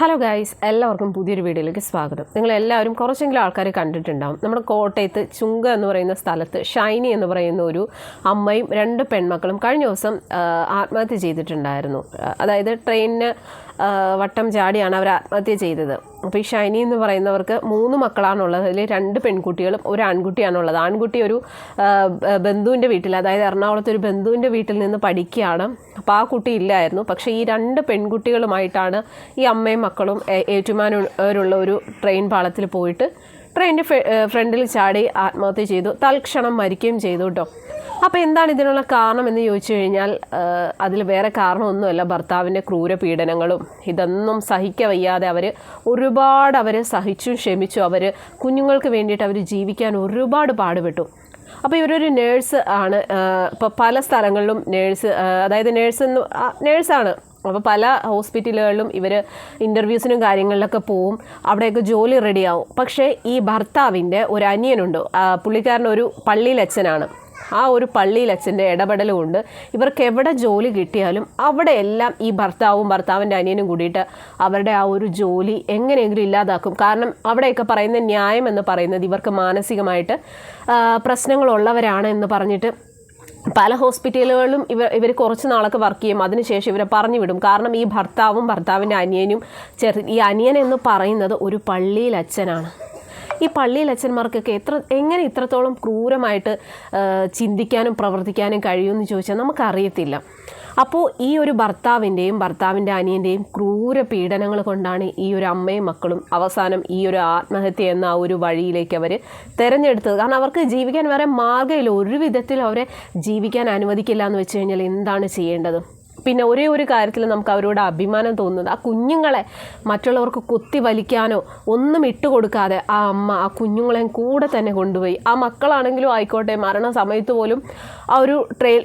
Hello guys എല്ലാവർക്കും പുതിയൊരു വീഡിയോയിലേക്ക് സ്വാഗതം. നിങ്ങൾ എല്ലാവരും കുറച്ചെങ്കിലും ആൾക്കാർ കണ്ടിട്ടുണ്ടാവും. നമ്മുടെ കോട്ടയത്ത് ചുങ്ക എന്ന് പറയുന്ന സ്ഥലത്ത് ഷൈനി എന്ന് പറയുന്ന ഒരു അമ്മയും രണ്ട് പെൺമക്കളും കഴിഞ്ഞ ദിവസം ആത്മഹത്യ ചെയ്തിട്ടുണ്ടായിരുന്നു. അതായത് ട്രെയിനിന് വട്ടം ചാടിയാണ് അവർ ആത്മഹത്യ ചെയ്തത്. അപ്പോൾ ഈ ഷൈനി എന്ന് പറയുന്നവർക്ക് മൂന്ന് മക്കളാണുള്ളത്. അതിൽ രണ്ട് പെൺകുട്ടികളും ഒരു ആൺകുട്ടിയാണുള്ളത്. ആൺകുട്ടി ഒരു ബന്ധുവിന്റെ വീട്ടിൽ അതായത് എറണാകുളത്ത് ഒരു ബന്ധുവിന്റെ വീട്ടിൽ നിന്ന് പഠിക്കുകയാണ്. അപ്പോൾ ആ കുട്ടി ഇല്ലായിരുന്നു. പക്ഷേ ഈ രണ്ട് പെൺകുട്ടികളുമായിട്ടാണ് ഈ അമ്മയും മക്കളും ഏറ്റുമാനുള്ള ഒരു ട്രെയിൻ പാളത്തിൽ പോയിട്ട് ട്രെയിനിന്റെ ഫ്രണ്ടിൽ ചാടി ആത്മഹത്യ ചെയ്തു തൽക്ഷണം മരിക്കുകയും ചെയ്തു കേട്ടോ അപ്പോൾ എന്താണ് ഇതിനുള്ള കാരണം എന്ന് ചോദിച്ചു കഴിഞ്ഞാൽ അതിൽ വേറെ കാരണമൊന്നുമല്ല ഭർത്താവിന്റെ ക്രൂര പീഡനങ്ങളും ഇതൊന്നും സഹിക്ക വയ്യാതെ അവർ ഒരുപാട് അവർ സഹിച്ചും ക്ഷമിച്ചു അവർ കുഞ്ഞുങ്ങൾക്ക് വേണ്ടിയിട്ട് അവർ ജീവിക്കാൻ ഒരുപാട് പാടുപെട്ടു. അപ്പോൾ ഇവരൊരു നേഴ്സ് ആണ് ഇപ്പോൾ പല സ്ഥലങ്ങളിലും നേഴ്സ് അതായത് നേഴ്സ് എന്ന് നേഴ്സാണ്. അപ്പോൾ പല ഹോസ്പിറ്റലുകളിലും ഇവർ ഇന്റർവ്യൂസിനും കാര്യങ്ങളിലൊക്കെ പോവും. അവിടെയൊക്കെ ജോലി റെഡിയാവും പക്ഷേ ഈ ഭർത്താവിന്റെ ഒരു അനിയനുണ്ട്. പുള്ളിക്കാരൻ ഒരു പള്ളിയിലച്ഛനാണ്. ആ ഒരു പള്ളിയിൽ അച്ഛന്റെ ഇടപെടൽ കൊണ്ട് ഇവർക്ക് എവിടെ ജോലി കിട്ടിയാലും അവിടെയെല്ലാം ഈ ഭർത്താവും ഭർത്താവിന്റെ അനിയനും കൂടിയിട്ട് അവരുടെ ആ ഒരു ജോലി എങ്ങനെയെങ്കിലും ഇല്ലാതാക്കും. കാരണം അവിടെയൊക്കെ പറയുന്ന ന്യായം എന്ന് പറയുന്നത് ഇവർക്ക് മാനസികമായിട്ട് പ്രശ്നങ്ങളുള്ളവരാണ് എന്ന് പറഞ്ഞിട്ട് പല ഹോസ്പിറ്റലുകളിലും ഇവർ ഇവർ കുറച്ച് നാളൊക്കെ വർക്ക് ചെയ്യും. അതിനുശേഷം ഇവരെ പറഞ്ഞു വിടും. കാരണം ഈ ഭർത്താവും ഭർത്താവിന്റെ അനിയനും ചെറു ഈ അനിയൻ എന്ന് പറയുന്നത് ഒരു പള്ളിയിൽ അച്ഛനാണ് ഈ പള്ളിയിൽ അച്ഛന്മാർക്കൊക്കെ എത്ര എങ്ങനെ ഇത്രത്തോളം ക്രൂരമായിട്ട് ചിന്തിക്കാനും പ്രവർത്തിക്കാനും കഴിയുമെന്ന് ചോദിച്ചാൽ നമുക്കറിയത്തില്ല. അപ്പോൾ ഈ ഒരു ഭർത്താവിന്റെയും ഭർത്താവിന്റെ അനിയന്റെയും ക്രൂര പീഡനങ്ങൾ കൊണ്ടാണ് ഈ ഒരു അമ്മയും മക്കളും അവസാനം ഈ ഒരു ആത്മഹത്യ എന്ന ആ ഒരു വഴിയിലേക്ക് അവർ തിരഞ്ഞെടുത്തത്. കാരണം അവർക്ക് ജീവിക്കാൻ വേറെ മാർഗമില്ല. ഒരു വിധത്തിൽ അവരെ ജീവിക്കാൻ അനുവദിക്കില്ല എന്ന് വെച്ച് കഴിഞ്ഞാൽ എന്താണ് ചെയ്യേണ്ടത്? പിന്നെ ഒരേ ഒരു കാര്യത്തിൽ നമുക്ക് അവരോട് അഭിമാനം തോന്നുന്നത്. ആ കുഞ്ഞുങ്ങളെ മറ്റുള്ളവർക്ക് കുത്തി വലിക്കാനോ ഒന്നും ഇട്ടുകൊടുക്കാതെ ആ അമ്മ ആ കുഞ്ഞുങ്ങളെയും കൂടെ തന്നെ കൊണ്ടുപോയി. ആ മക്കളാണെങ്കിലും ആയിക്കോട്ടെ മരണ സമയത്ത് പോലും ആ ഒരു ട്രെയിൻ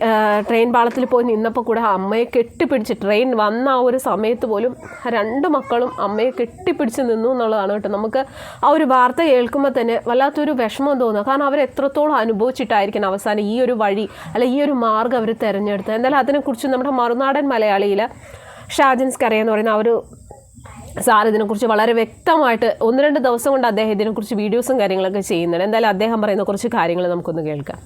ട്രെയിൻ പാളത്തിൽ പോയി നിന്നപ്പോൾ കൂടെ ആ അമ്മയെ കെട്ടിപ്പിടിച്ച് ട്രെയിൻ വന്ന ആ ഒരു സമയത്ത് പോലും രണ്ട് മക്കളും അമ്മയെ കെട്ടിപ്പിടിച്ച് നിന്നു എന്നുള്ളതാണ് കേട്ടോ. നമുക്ക് ആ ഒരു വാർത്ത കേൾക്കുമ്പോൾ തന്നെ വല്ലാത്തൊരു വിഷമം തോന്നുക. കാരണം അവർ എത്രത്തോളം അനുഭവിച്ചിട്ടായിരിക്കണം അവസാനം ഈ ഒരു വഴി അല്ല ഈ ഒരു മാർഗം അവർ തിരഞ്ഞെടുത്തത്. എന്തായാലും അതിനെക്കുറിച്ച് നമ്മുടെ മറുനാടൻ മലയാളിയിൽ ഷാജിൻസ് കറി എന്ന് പറയുന്ന ആ ഒരു സാർ ഇതിനെക്കുറിച്ച് വളരെ വ്യക്തമായിട്ട് ഒന്ന് രണ്ട് ദിവസം കൊണ്ട് അദ്ദേഹം ഇതിനെക്കുറിച്ച് വീഡിയോസും കാര്യങ്ങളൊക്കെ ചെയ്യുന്നുണ്ട്. എന്തായാലും അദ്ദേഹം പറയുന്ന കുറച്ച് കാര്യങ്ങൾ നമുക്കൊന്ന് കേൾക്കാം.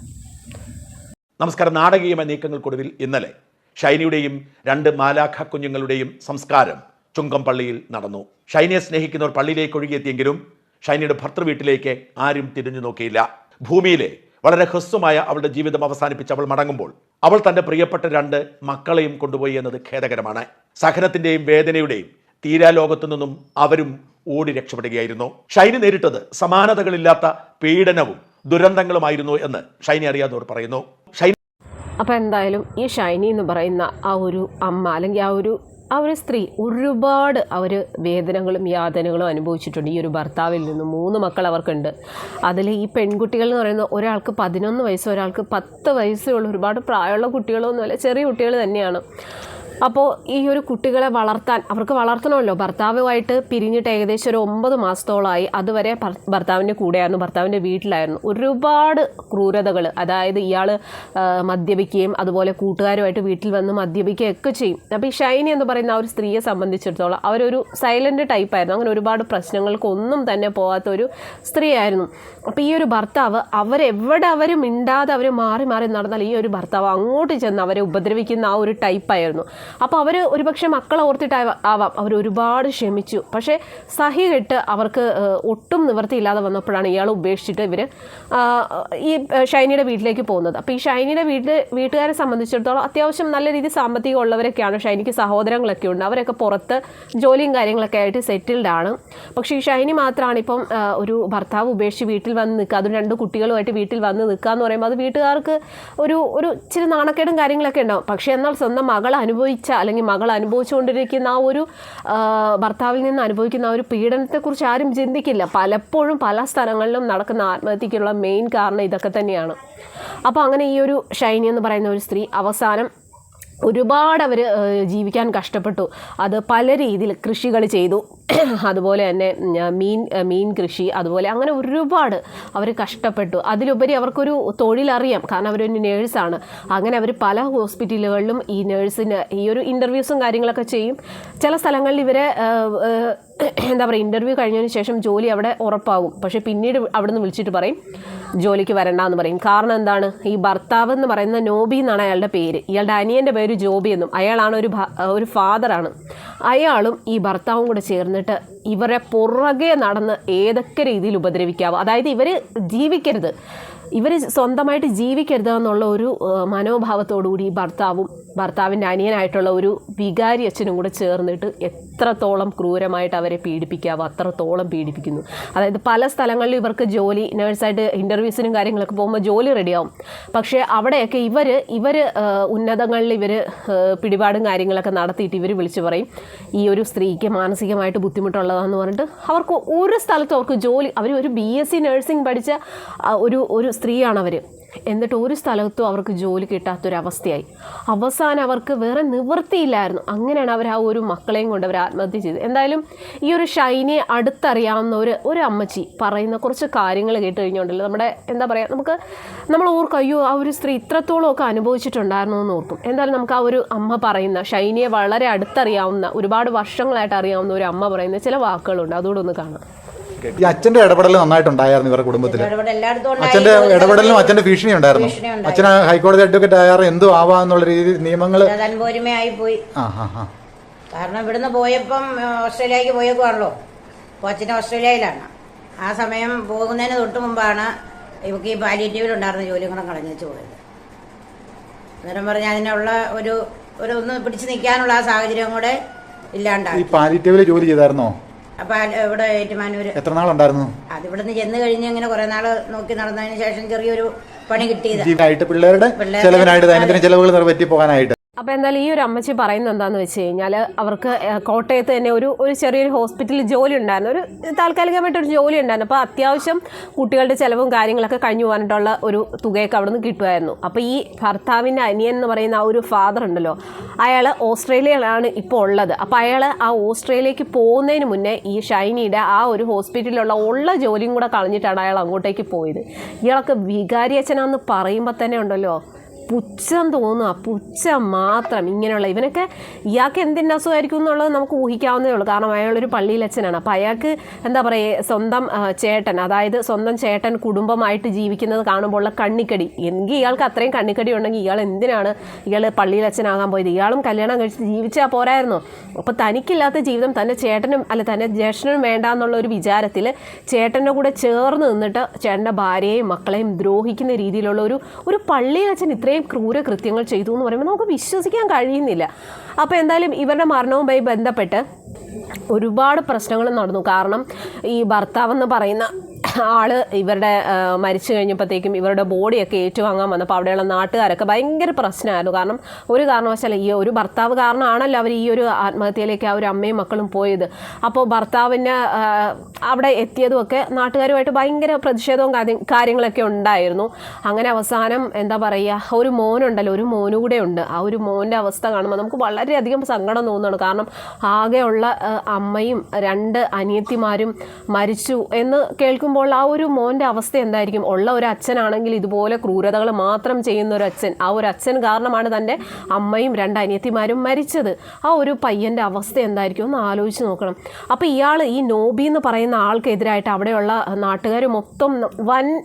നമസ്കാരം. നാടകീയമായ നീക്കങ്ങൾക്കൊടുവിൽ ഇന്നലെ ഷൈനിയുടെയും രണ്ട് മാലാഖ കുഞ്ഞുങ്ങളുടെയും സംസ്കാരം ചുങ്കം പള്ളിയിൽ നടന്നു. ഷൈനിയെ സ്നേഹിക്കുന്നവർ പള്ളിയിലേക്ക് ഒഴുകിയെത്തിയെങ്കിലും ഷൈനിയുടെ ഭർത്തൃ വീട്ടിലേക്ക് ആരും തിരിഞ്ഞു നോക്കിയില്ല. ഭൂമിയിലെ വളരെ ഹ്രസ്വമായ അവളുടെ ജീവിതം അവസാനിപ്പിച്ച് അവൾ മടങ്ങുമ്പോൾ അവൾ തന്റെ പ്രിയപ്പെട്ട രണ്ട് മക്കളെയും കൊണ്ടുപോയി എന്നത് ഖേദകരമാണ്. സഹനത്തിന്റെയും വേദനയുടെയും തീരാലോകത്തു നിന്നും അവരും ഓടി രക്ഷപ്പെടുകയായിരുന്നു. ഷൈനി നേരിട്ടത് സമാനതകളില്ലാത്ത പീഡനവും ദുരന്തങ്ങളുമായിരുന്നു എന്ന് ഷൈനി അറിയാത്തവർ പറയുന്നു. ഷൈനി അപ്പോൾ എന്തായാലും ഈ ഷൈനി എന്ന് പറയുന്ന ആ ഒരു അമ്മ അല്ലെങ്കിൽ ആ ഒരു ആ ഒരു സ്ത്രീ ഒരുപാട് അവർ വേദനകളും യാതനകളും അനുഭവിച്ചിട്ടുണ്ട്. ഈ ഒരു ഭർത്താവിൽ നിന്ന് മൂന്ന് മക്കൾ അവർക്കുണ്ട്. അതിൽ ഈ പെൺകുട്ടികൾ എന്ന് പറയുന്ന ഒരാൾക്ക് പതിനൊന്ന് വയസ്സ് ഒരാൾക്ക് പത്ത് വയസ്സേ ഉള്ളൂ. ഒരുപാട് പ്രായമുള്ള കുട്ടികളൊന്നുമല്ല ചെറിയ കുട്ടികൾ തന്നെയാണ്. അപ്പോൾ ഈ ഒരു കുട്ടികളെ വളർത്താൻ അവർക്ക് വളർത്തണമല്ലോ. ഭർത്താവുമായിട്ട് പിരിഞ്ഞിട്ട് ഏകദേശം ഒരു ഒമ്പത് മാസത്തോളമായി അതുവരെ ഭർ- ഭർത്താവിന്റെ കൂടെയായിരുന്നു. ഭർത്താവിന്റെ വീട്ടിലായിരുന്നു. ഒരുപാട് ക്രൂരതകൾ അതായത് ഇയാൾ മദ്യപിക്കുകയും അതുപോലെ കൂട്ടുകാരുമായിട്ട് വീട്ടിൽ വന്ന് മദ്യപിക്കുകയും ഒക്കെ ചെയ്യും. അപ്പോൾ ഈ ഷൈനി എന്ന് പറയുന്ന ആ ഒരു സ്ത്രീയെ സംബന്ധിച്ചിടത്തോളം അവരൊരു സൈലന്റ് ടൈപ്പായിരുന്നു. അങ്ങനെ ഒരുപാട് പ്രശ്നങ്ങൾക്കൊന്നും തന്നെ പോകാത്ത ഒരു സ്ത്രീയായിരുന്നു. അപ്പോൾ ഈ ഒരു ഭർത്താവ് അവരെവിടെ അവർ മിണ്ടാതെ അവർ മാറി മാറി നടന്നാൽ ഈ ഒരു ഭർത്താവ് അങ്ങോട്ട് ചെന്ന് അവരെ ഉപദ്രവിക്കുന്ന ആ ഒരു ടൈപ്പായിരുന്നു. അപ്പോൾ അവർ ഒരുപക്ഷെ മക്കളെ ഓർത്തിട്ട് ആവാം. അവർ ഒരുപാട് ക്ഷമിച്ചു. പക്ഷേ സഹി കെട്ട് അവർക്ക് ഒട്ടും നിവൃത്തിയില്ലാതെ വന്നപ്പോഴാണ് ഇയാൾ ഉപേക്ഷിച്ചിട്ട് ഇവർ ഈ ഷൈനിയുടെ വീട്ടിലേക്ക് പോകുന്നത്. അപ്പോൾ ഈ ഷൈനിയുടെ വീട്ടിൽ വീട്ടുകാരെ സംബന്ധിച്ചിടത്തോളം അത്യാവശ്യം നല്ല രീതിയിൽ സാമ്പത്തികം ഉള്ളവരൊക്കെയാണ് ഷൈനിക്ക് സഹോദരങ്ങളൊക്കെ ഉണ്ട്. അവരൊക്കെ പുറത്ത് ജോലിയും കാര്യങ്ങളൊക്കെ ആയിട്ട് സെറ്റിൽഡ് ആണ്. പക്ഷേ ഈ ഷൈനി മാത്രമാണ് ഇപ്പം ഒരു ഭർത്താവ് ഉപേക്ഷിച്ച് വീട്ടിൽ വന്ന് നിൽക്കുക. അതും രണ്ട് കുട്ടികളുമായിട്ട് വീട്ടിൽ വന്ന് നിൽക്കുക എന്ന് പറയുമ്പോൾ അത് വീട്ടുകാർക്ക് ഒരു ഒരു ഇച്ചിരി നാണക്കേടും കാര്യങ്ങളൊക്കെ ഉണ്ടാവും. പക്ഷേ എന്നാൽ സ്വന്തം മകൾ അനുഭവിച്ച അല്ലെങ്കിൽ മകൾ അനുഭവിച്ചുകൊണ്ടിരിക്കുന്ന ആ ഒരു ഭർത്താവിൽ നിന്ന് അനുഭവിക്കുന്ന ആ ഒരു പീഡനത്തെക്കുറിച്ച് ആരും ചിന്തിക്കില്ല. പലപ്പോഴും പല സ്ഥലങ്ങളിലും നടക്കുന്ന ആത്മഹത്യക്കുള്ള മെയിൻ കാരണം ഇതൊക്കെ തന്നെയാണ്. അപ്പോൾ അങ്ങനെ ഈ ഒരു ഷൈനി എന്ന് പറയുന്ന ഒരു സ്ത്രീ അവസാനം ഒരുപാട് അവർ ജീവിക്കാൻ കഷ്ടപ്പെട്ടു. അത് പല രീതിയിൽ കൃഷികൾ ചെയ്തു. അതുപോലെ തന്നെ മീൻ മീൻ കൃഷി അതുപോലെ അങ്ങനെ ഒരുപാട് അവർ കഷ്ടപ്പെട്ടു. അതിലുപരി അവർക്കൊരു തൊഴിലറിയാം കാരണം അവരൊരു നേഴ്സാണ്. അങ്ങനെ അവർ പല ഹോസ്പിറ്റലുകളിലും ഈ നേഴ്സിന് ഈ ഒരു ഇന്റർവ്യൂസും കാര്യങ്ങളൊക്കെ ചെയ്യും. ചില സ്ഥലങ്ങളിൽ ഇവരെ എന്താ പറയുക ഇന്റർവ്യൂ കഴിഞ്ഞതിന് ശേഷം ജോലി അവിടെ ഉറപ്പാകും. പക്ഷേ പിന്നീട് അവിടെ നിന്ന് വിളിച്ചിട്ട് പറയും ജോലിക്ക് വരണ്ട എന്ന് പറയും. കാരണം എന്താണ്? ഈ ഭർത്താവ് എന്ന് പറയുന്ന നോബി എന്നാണ് അയാളുടെ പേര്. ഇയാളുടെ അനിയന്റെ പേര് ജോബി എന്നും. അയാളാണ് ഒരു ഒരു ഫാദറാണ് അയാളും ഈ ഭർത്താവും കൂടെ ചേർന്നിട്ട് ഇവരെ പുറകെ നടന്ന് ഏതൊക്കെ രീതിയിൽ ഉപദ്രവിക്കാവോ. അതായത് ഇവർ ജീവിക്കരുത്. ഇവർ സ്വന്തമായിട്ട് ജീവിക്കരുത് എന്നുള്ള ഒരു മനോഭാവത്തോടുകൂടി ഭർത്താവും ഭർത്താവിന്റെ അനിയനായിട്ടുള്ള ഒരു വികാരി അച്ഛനും കൂടെ ചേർന്നിട്ട് എത്രത്തോളം ക്രൂരമായിട്ട് അവരെ പീഡിപ്പിക്കാവോ അത്രത്തോളം പീഡിപ്പിക്കുന്നു. അതായത് പല സ്ഥലങ്ങളിലും ഇവർക്ക് ജോലി നേഴ്സായിട്ട് ഇന്റർവ്യൂസിനും കാര്യങ്ങളൊക്കെ പോകുമ്പോൾ ജോലി റെഡിയാവും. പക്ഷേ അവിടെയൊക്കെ ഇവർ ഇവർ ഉന്നതങ്ങളിൽ ഇവർ പിടിപാടും കാര്യങ്ങളൊക്കെ നടത്തിയിട്ട് ഇവർ വിളിച്ചു പറയും ഈ ഒരു സ്ത്രീക്ക് മാനസികമായിട്ട് ബുദ്ധിമുട്ടുള്ളതാന്ന് പറഞ്ഞിട്ട് അവർക്ക് ഒരു സ്ഥലത്തും അവർക്ക് ജോലി അവർ ഒരു ബി എസ് സി നഴ്സിംഗ് പഠിച്ച ഒരു ഒരു സ്ത്രീയാണ് അവർ എന്നിട്ട് ഒരു സ്ഥലത്തും അവർക്ക് ജോലി കിട്ടാത്തൊരവസ്ഥയായി. അവസാനം അവർക്ക് വേറെ നിവൃത്തിയില്ലായിരുന്നു. അങ്ങനെയാണ് അവർ ആ ഒരു മക്കളെയും കൊണ്ട് അവർ ആത്മഹത്യ ചെയ്തത്. എന്തായാലും ഈ ഒരു ഷൈനിയെ അടുത്തറിയാവുന്ന ഒരു ഒരു അമ്മച്ചി പറയുന്ന കുറച്ച് കാര്യങ്ങൾ കേട്ട് കഴിഞ്ഞുകൊണ്ടല്ലോ നമ്മുടെ എന്താ പറയുക നമുക്ക് നമ്മൾ ഓർക്കും അയ്യോ ആ ഒരു സ്ത്രീ ഇത്രത്തോളം ഒക്കെ അനുഭവിച്ചിട്ടുണ്ടായിരുന്നു എന്ന് ഓർക്കും. എന്തായാലും നമുക്ക് ആ ഒരു അമ്മ പറയുന്ന ഷൈനിയെ വളരെ അടുത്തറിയാവുന്ന ഒരുപാട് വർഷങ്ങളായിട്ട് അറിയാവുന്ന ഒരു അമ്മ പറയുന്ന ചില വാക്കുകളുണ്ട്. അതുകൂടെ ഒന്ന് കാണാം. ഈ അച്ഛന്റെ ഇടപെടൽ നന്നായിട്ടുണ്ടായിരുന്നു ഇവരുടെ കുടുംബത്തിൽ. അച്ഛന്റെ ഇടപെടലും അച്ഛന്റെ ഭീഷണി ഉണ്ടായിരുന്നു. അച്ഛൻ ഹൈക്കോടതി അഡ്വക്കേറ്റ് ആയാറ് ആവാ ആവാന്നുള്ള രീതി നിയമങ്ങൾ അത് അൻപോരുമയായി പോയി. ആ ആ ആ. കാരണം ഇവിടുന്ന് പോയപ്പം ഓസ്ട്രേലിയക്ക് പോയേക്കുവാണല്ലോ. കൊച്ചിന് ഓസ്ട്രേലിയയിലാണ്. ആ സമയം പോകുന്നതിന് തൊട്ട് മുമ്പാണ് ഇവക്ക് ഈ പാലിയേറ്റീവിലുണ്ടായിരുന്ന ജോലിയും കൂടെ കളഞ്ഞു പോയത്. അന്നേരം പറഞ്ഞാൽ അതിനുള്ള ഒരു ഒരു ഒന്ന് പിടിച്ചു നിൽക്കാനുള്ള ആ സാഹചര്യം കൂടെ ഈ ഇല്ലാണ്ടായി പാലിറ്റീവിൽ ജോലി ചെയ്തായിരുന്നോ? അപ്പൊ ഇവിടെ ഏറ്റുമാനൂര് എത്ര നാളുണ്ടായിരുന്നു? അതിവിടുന്ന് ചെന്ന് കഴിഞ്ഞ് ഇങ്ങനെ കുറെ നാൾ നോക്കി നടന്നതിന് ശേഷം ചെറിയൊരു പണി കിട്ടിയത്. പിള്ളേരുടെ ചെലവിനായിട്ട് ദൈനംദിന ചെലവുകൾ നിറവേറ്റി പോകാനായിട്ട്. അപ്പോൾ എന്തായാലും ഈ ഒരു അമ്മച്ചി പറയുന്നത് എന്താണെന്ന് വെച്ച് കഴിഞ്ഞാൽ അവർക്ക് കോട്ടയത്ത് തന്നെ ഒരു ഒരു ചെറിയൊരു ഹോസ്പിറ്റലിൽ ജോലി ഉണ്ടായിരുന്നു. ഒരു താൽക്കാലികമായിട്ട് ഒരു ജോലി ഉണ്ടായിരുന്നു. അപ്പോൾ അത്യാവശ്യം കുട്ടികളുടെ ചിലവും കാര്യങ്ങളൊക്കെ കഴിഞ്ഞു പോകാനായിട്ടുള്ള ഒരു തുകയൊക്കെ അവിടെ നിന്ന് കിട്ടുമായിരുന്നു. അപ്പോൾ ഈ ഭർത്താവിന്റെ അനിയൻ എന്ന് പറയുന്ന ആ ഒരു ഫാദർ ഉണ്ടല്ലോ അയാൾ ഓസ്ട്രേലിയയിലാണ് ഇപ്പോൾ ഉള്ളത്. അപ്പോൾ അയാൾ ആ ഓസ്ട്രേലിയക്ക് പോകുന്നതിന് മുന്നേ ഈ ഷൈനിയുടെ ആ ഒരു ഹോസ്പിറ്റലിലുള്ള ഉള്ള ജോലിയും കൂടെ കളഞ്ഞിട്ടാണ് അയാൾ അങ്ങോട്ടേക്ക് പോയത്. ഇയാളൊക്കെ വികാരി അച്ഛനാന്ന് പറയുമ്പോൾ തന്നെ ഉണ്ടല്ലോ പുച്ഛം തോന്നുക പുച്ഛം മാത്രം ഇങ്ങനെയുള്ള ഇവനൊക്കെ ഇയാൾക്ക് എന്തിന്റെ അസുഖമായിരിക്കും എന്നുള്ളത് നമുക്ക് ഊഹിക്കാവുന്നതേ ഉള്ളൂ. കാരണം അയാളൊരു പള്ളിയിലച്ഛനാണ് അപ്പോൾ അയാൾക്ക് എന്താ പറയുക സ്വന്തം ആ, ചേട്ടൻ അതായത് സ്വന്തം ചേട്ടൻ കുടുംബമായിട്ട് ജീവിക്കുന്നത് കാണുമ്പോൾ ഉള്ള കണ്ണിക്കടി. എങ്കിൽ ഇയാൾക്ക് അത്രയും കണ്ണിക്കടി ഉണ്ടെങ്കിൽ ഇയാൾ എന്തിനാണ് ഇയാൾ പള്ളിയിലച്ഛനാകാൻ പോയത്? ഇയാളും കല്യാണം കഴിച്ച് ജീവിച്ചാൽ പോരായിരുന്നു? അപ്പോൾ തനിക്കില്ലാത്ത ജീവിതം തന്റെ ചേട്ടനും അല്ല തന്റെ ജ്യേഷ്ഠനും വേണ്ട എന്നുള്ള ഒരു വിചാരത്തിൽ ചേട്ടന്റെ കൂടെ ചേർന്ന് നിന്നിട്ട് ചേട്ടന്റെ ഭാര്യയെയും മക്കളെയും ദ്രോഹിക്കുന്ന രീതിയിലുള്ള ഒരു ഒരു പള്ളിയിലച്ഛൻ ഇത്രയും ക്രൂര കൃത്യങ്ങൾ ചെയ്തു എന്ന് പറയുമ്പോൾ നമുക്ക് വിശ്വസിക്കാൻ കഴിയുന്നില്ല. അപ്പോൾ എന്തായാലും ഇവരുടെ മരണവുമായി ബന്ധപ്പെട്ട് ഒരുപാട് പ്രശ്നങ്ങൾ നടന്നു. കാരണം ഈ ഭർത്താവെന്ന് പറയുന്ന ആൾ ഇവരുടെ മരിച്ചു കഴിഞ്ഞപ്പോഴത്തേക്കും ഇവരുടെ ബോഡിയൊക്കെ ഏറ്റുവാങ്ങാൻ വന്നപ്പോൾ അവിടെയുള്ള നാട്ടുകാരൊക്കെ ഭയങ്കര പ്രശ്നമായിരുന്നു. കാരണം ഒരു കാരണവശാലും ഈ ഒരു ഭർത്താവ് കാരണമാണല്ലോ അവർ ഈ ഒരു ആത്മഹത്യയിലേക്ക് ആ ഒരു അമ്മയും മക്കളും പോയത്. അപ്പോൾ ഭർത്താവിന് അവിടെ എത്തിയതുമൊക്കെ നാട്ടുകാരുമായിട്ട് ഭയങ്കര പ്രതിഷേധവും കാര്യങ്ങളൊക്കെ ഉണ്ടായിരുന്നു. അങ്ങനെ അവസാനം എന്താ പറയുക ഒരു മോനുണ്ടല്ലോ ഒരു മോനു കൂടെ ഉണ്ട്. ആ ഒരു മോന്റെ അവസ്ഥ കാണുമ്പോൾ നമുക്ക് വളരെയധികം സങ്കടം തോന്നുകയാണ്. കാരണം ആകെയുള്ള അമ്മയും രണ്ട് അനിയത്തിമാരും മരിച്ചു എന്ന് കേൾക്കുമ്പോൾ ആ ഒരു മോന്റെ അവസ്ഥ എന്തായിരിക്കും? ഉള്ള ഒരു അച്ഛനാണെങ്കിൽ ഇതുപോലെ ക്രൂരതകൾ മാത്രം ചെയ്യുന്ന ഒരു അച്ഛൻ. ആ ഒരു അച്ഛൻ കാരണമാണ് തന്റെ അമ്മയും രണ്ട് അനിയത്തിമാരും മരിച്ചത്. ആ ഒരു പയ്യന്റെ അവസ്ഥ എന്തായിരിക്കും? ഒന്ന് ആലോചിച്ച് നോക്കണം. അപ്പോൾ ഇയാൾ ഈ നോബി എന്ന് പറയുന്ന ആൾക്കെതിരായിട്ട് അവിടെയുള്ള നാട്ടുകാർ മൊത്തം വൻ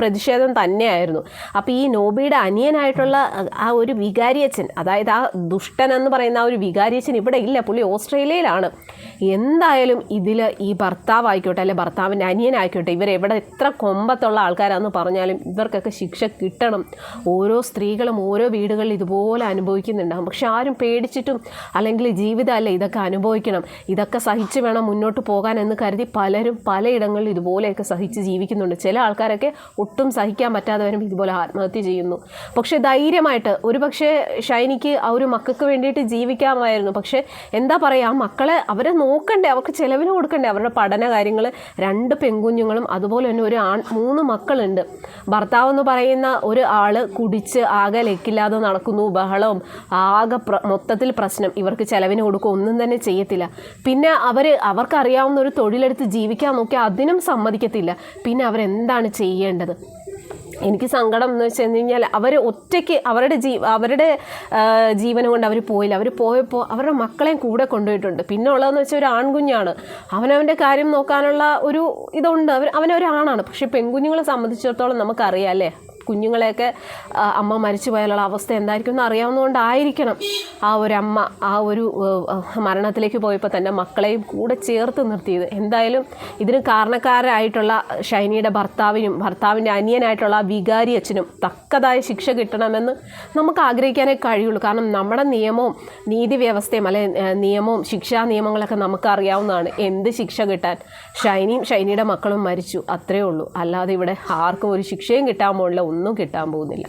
പ്രതിഷേധം തന്നെയായിരുന്നു. അപ്പോൾ ഈ നോബിയുടെ അനിയനായിട്ടുള്ള ആ ഒരു വികാരിയച്ഛൻ അതായത് ആ ദുഷ്ടൻ എന്ന് പറയുന്ന ആ ഒരു വികാരിയച്ഛൻ ഇവിടെ ഇല്ല. പുള്ളി ഓസ്ട്രേലിയയിലാണ്. എന്തായാലും ഇതിൽ ഈ ഭർത്താവായിക്കോട്ടെ അല്ലെ ഭർത്താവിന്റെ അനിയനായിക്കോട്ടെ ഇവരെവിടെ എത്ര കൊമ്പത്തുള്ള ആൾക്കാരാണെന്ന് പറഞ്ഞാലും ഇവർക്കൊക്കെ ശിക്ഷ കിട്ടണം. ഓരോ സ്ത്രീകളും ഓരോ വീടുകളിൽ ഇതുപോലെ അനുഭവിക്കുന്നുണ്ടാകും പക്ഷെ ആരും പേടിച്ചിട്ടും അല്ലെങ്കിൽ ജീവിതമല്ലേ ഇതൊക്കെ അനുഭവിക്കണം. ഇതൊക്കെ സഹിച്ച് വേണം മുന്നോട്ട് പോകാൻ എന്ന് കരുതി പലരും പലയിടങ്ങളിൽ ഇതുപോലെയൊക്കെ സഹിച്ച് ജീവിക്കുന്നുണ്ട്. ചില ആൾക്കാരൊക്കെ ഒട്ടും സഹിക്കാൻ പറ്റാതെ ഇതുപോലെ ആത്മഹത്യ ചെയ്യുന്നു. പക്ഷേ ധൈര്യമായിട്ട് ഒരു പക്ഷേ ഷൈനിക്ക് ആ ഒരു മക്കൾക്ക് വേണ്ടിയിട്ട് ജീവിക്കാമായിരുന്നു. പക്ഷേ എന്താ പറയുക ആ മക്കളെ അവരെ നോക്കണ്ടേ അവർക്ക് ചിലവിന് കൊടുക്കണ്ടേ അവരുടെ പഠന കാര്യങ്ങൾ രണ്ട് പെൺകുഞ്ഞുങ്ങളും അതുപോലെ തന്നെ ഒരു ആൺ മൂന്ന് മക്കളുണ്ട്. ഭർത്താവ് എന്ന് പറയുന്ന ഒരു ആൾ കുടിച്ച് ആകെ ലെക്കില്ലാതെ നടക്കുന്നു ബഹളവും ആകെ മൊത്തത്തിൽ പ്രശ്നം. ഇവർക്ക് ചിലവിന് കൊടുക്കുക ഒന്നും തന്നെ ചെയ്യത്തില്ല. പിന്നെ അവർ അവർക്കറിയാവുന്ന ഒരു തൊഴിലെടുത്ത് ജീവിക്കാൻ നോക്കിയാൽ അതിനും സമ്മതിക്കത്തില്ല. പിന്നെ അവരെന്താണ് ചെയ്യേണ്ടത്. എനിക്ക് സങ്കടം എന്ന് വെച്ച് കഴിഞ്ഞാൽ അവർ ഒറ്റയ്ക്ക് അവരുടെ ജീ അവരുടെ ജീവനം കൊണ്ട് അവർ പോയില്ല. അവർ പോയപ്പോൾ അവരുടെ മക്കളെയും കൂടെ കൊണ്ടുപോയിട്ടുണ്ട്. പിന്നെ ഉള്ളതെന്ന് വെച്ചാൽ ഒരു ആൺകുഞ്ഞാണ്. അവനവന്റെ കാര്യം നോക്കാനുള്ള ഒരു ഇതുണ്ട്. അവർ അവനൊരാണാണ്. പക്ഷേ പെൺകുഞ്ഞുങ്ങളെ സംബന്ധിച്ചിടത്തോളം നമുക്കറിയാം അല്ലേ? കുഞ്ഞുങ്ങളെയൊക്കെ അമ്മ മരിച്ചു പോയാലുള്ള അവസ്ഥ എന്തായിരിക്കും എന്ന് അറിയാവുന്നതുകൊണ്ടായിരിക്കണം ആ ഒരു അമ്മ ആ ഒരു മരണത്തിലേക്ക് പോയപ്പോൾ തന്നെ മക്കളെയും കൂടെ ചേർത്ത് നിർത്തിയത്. എന്തായാലും ഇതിന് കാരണക്കാരായിട്ടുള്ള ഷൈനിയുടെ ഭർത്താവിനും ഭർത്താവിന്റെ അനിയനായിട്ടുള്ള വികാരി അച്ഛനും തക്കതായ ശിക്ഷ കിട്ടണമെന്ന് നമുക്ക് ആഗ്രഹിക്കാനേ കഴിയുള്ളൂ. കാരണം നമ്മുടെ നിയമവും നീതി വ്യവസ്ഥയും അല്ലെ നിയമവും ശിക്ഷാ നിയമങ്ങളൊക്കെ നമുക്ക് അറിയാവുന്നതാണ് എന്ത് ശിക്ഷ കിട്ടാൻ. ഷൈനിയും ഷൈനിയുടെ മക്കളും മരിച്ചു അത്രയേ ഉള്ളൂ. അല്ലാതെ ഇവിടെ ആർക്കും ഒരു ശിക്ഷയും കിട്ടാൻ പോകില്ല ഒന്നും കിട്ടാൻ പോകുന്നില്ല.